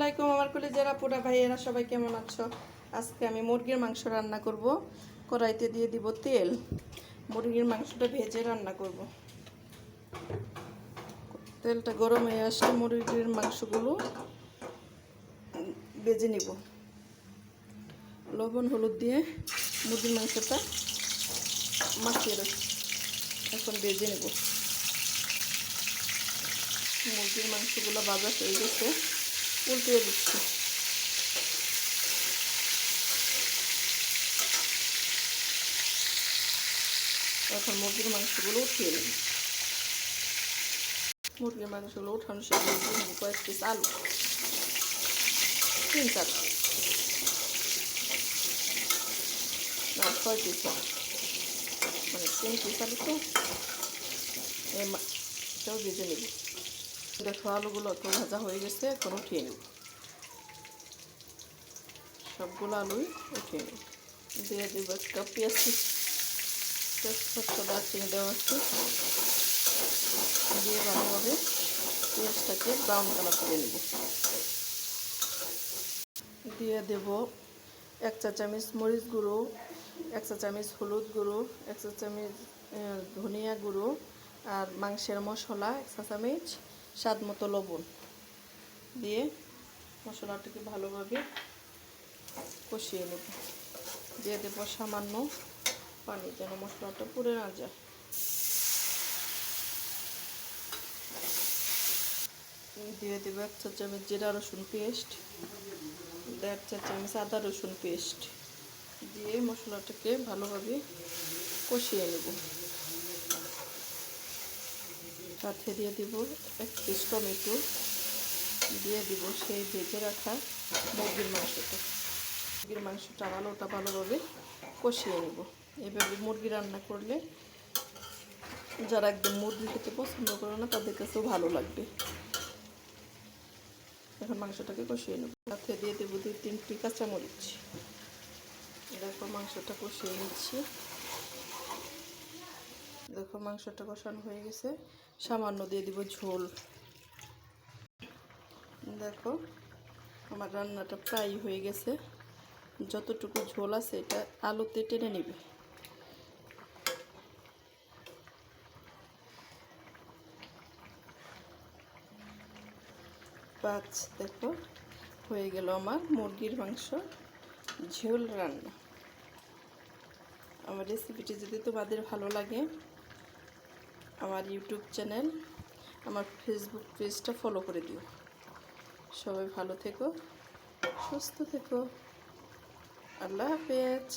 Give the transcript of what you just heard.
আলাইকুম আমার যারা পুরা ভাইয়েরা, সবাই কেমন আছো? আজকে আমি মুরগির মাংস রান্না করব। কড়াইতে দিয়ে দিব তেল। মুরগির মাংসটা ভেজে রান্না করব। তেলটা গরম হয়ে আসলে মুরগির মাংসগুলো ভেজে নিব। লবণ, হলুদ দিয়ে মুরগির মাংসটা মাখিয়ে রাখি এখন ভেজে নেব। মুরগির মাংসগুলো বাজা হয়ে গেছে। উল্টিয়ে দিচ্ছি। এখন মুরগির মাংসগুলো উঠিয়ে নিই মুরগির মাংসগুলো উঠানো শেষ নেব কয়েক পিস আলু। তিন চার না, ছয় পিস মানে তিন পিস আলু তো। এটাও ভেজে নেব। দেখো আলুগুলো তো ভাজা হয়ে গেছে, এখন উঠিয়ে নেব। সবগুলো আলুই উঠিয়ে নেব। দিয়ে দেব একটা পেঁয়াজ দারচিনি দেওয়া আছে। দিয়ে ভালোভাবে পেঁয়াজটাকে ব্রাউন কালার করে নেব। দিয়ে দেব এক চা চামচ মরিচ গুঁড়ো, এক চা চামচ হলুদ গুঁড়ো, এক চা চামচ ধনিয়া গুঁড়ো আর মাংসের মশলা এক চা চামচ স্বাদ মতো লবণ দিয়ে মশলাটাকে ভালোভাবে কষিয়ে নেব। দিয়ে দেব সামান্য পানি যেন মশলাটা পুড়ে না যায়। দিয়ে দেব এক চা চামচ জিরা রসুন পেস্ট, দেড় চা চামচ আদা রসুন পেস্ট। দিয়ে মশলাটাকে ভালোভাবে কষিয়ে নেব। সাথে দিয়ে দিব এক পিস টমেটো দিয়ে দিব সেই ভেজে রাখা মুরগির মাংসটা। মুরগির মাংসটা আলোটা ভালোভাবে কষিয়ে নেব। এভাবে মুরগি রান্না করলে যারা একদম মুরগি খেতে পছন্দ করে না, তাদের কাছেও ভালো লাগবে। এখন মাংসটাকে কষিয়ে নেব। সাথে দিয়ে দেবো দুই তিনটি কাঁচামরিচ। এরপর মাংসটা কষিয়ে নিচ্ছি। দেখো মাংসটা কষানো হয়ে গেছে। সামান্য দিয়ে দিব ঝোল। দেখো, আমার রান্নাটা প্রায় হয়ে গেছে। যতটুকু ঝোল আছে এটা আলুতে টেনে নেবে। পাঁচ দেখো, হয়ে গেল আমার মুরগির মাংস ঝোল রান্না। আমার রেসিপিটি যদি তোমাদের ভালো লাগে আমার ইউটিউব চ্যানেল আমার ফেসবুক পেজটা ফলো করে দিও। সবাই ভালো থেকো, সুস্থ থেকো। আল্লাহ হাফেজ।